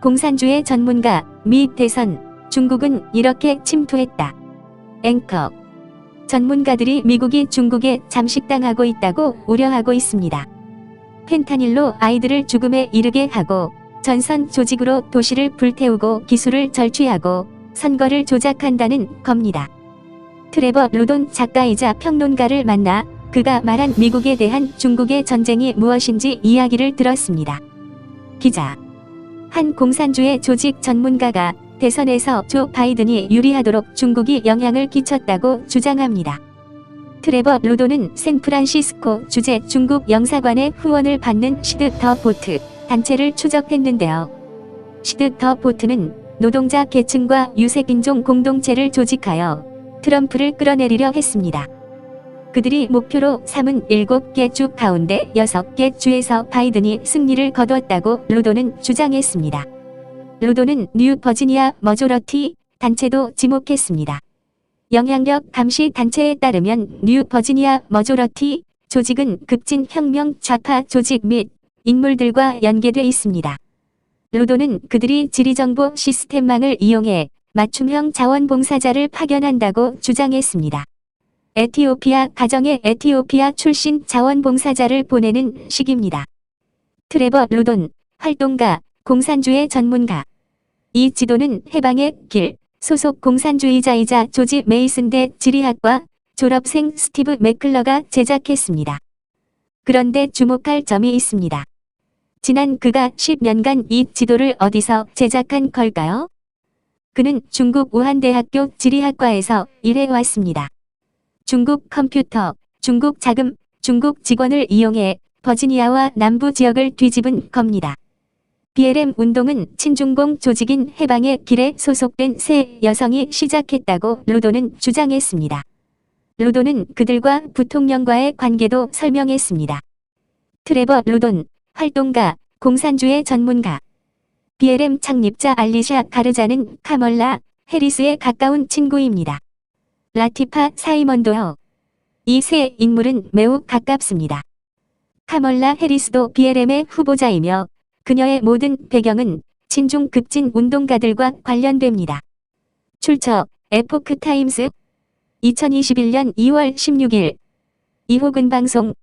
공산주의 전문가 미 대선 중국은 이렇게 침투했다. 앵커 전문가들이 미국이 중국에 잠식당하고 있다고 우려하고 있습니다. 펜타닐로 아이들을 죽음에 이르게 하고 전선 조직으로 도시를 불태우고 기술을 절취하고 선거를 조작한다는 겁니다. 트레버 루돈 작가이자 평론가를 만나 그가 말한 미국에 대한 중국의 전쟁이 무엇인지 이야기를 들었습니다. 기자 한 공산주의 조직 전문가가 대선에서 조 바이든이 유리하도록 중국이 영향을 끼쳤다고 주장합니다. 트레버 루도는 샌프란시스코 주재 중국 영사관의 후원을 받는 시드 더 보트 단체를 추적했는데요. 시드 더 보트는 노동자 계층과 유색인종 공동체를 조직하여 트럼프를 끌어내리려 했습니다. 그들이 목표로 삼은 7개 주 가운데 6개 주에서 바이든이 승리를 거두었다고 루도는 주장했습니다. 루도는 뉴 버지니아 머조러티 단체도 지목했습니다. 영향력 감시 단체에 따르면 뉴 버지니아 머조러티 조직은 급진 혁명 좌파 조직 및 인물들과 연계돼 있습니다. 루도는 그들이 지리정보 시스템망을 이용해 맞춤형 자원봉사자를 파견한다고 주장했습니다. 에티오피아 가정에 에티오피아 출신 자원봉사자를 보내는 시기입니다. 트레버 루돈, 활동가, 공산주의 전문가. 이 지도는 해방의 길, 소속 공산주의자이자 조지 메이슨대 지리학과 졸업생 스티브 맥클러가 제작했습니다. 그런데 주목할 점이 있습니다. 지난 그가 10년간 이 지도를 어디서 제작한 걸까요? 그는 중국 우한대학교 지리학과에서 일해왔습니다. 중국 컴퓨터, 중국 자금, 중국 직원을 이용해 버지니아와 남부 지역을 뒤집은 겁니다. BLM 운동은 친중공 조직인 해방의 길에 소속된 세 여성이 시작했다고 루도는 주장했습니다. 루도는 그들과 부통령과의 관계도 설명했습니다. 트레버 루돈, 활동가, 공산주의 전문가. BLM 창립자 알리샤 가르자는 카멀라 해리스의 가까운 친구입니다. 라티파 사이먼도요. 이 세 인물은 매우 가깝습니다. 카멀라 해리스도 BLM의 후보자이며 그녀의 모든 배경은 친중 급진 운동가들과 관련됩니다. 출처 에포크 타임스 2021년 2월 16일 이호근 방송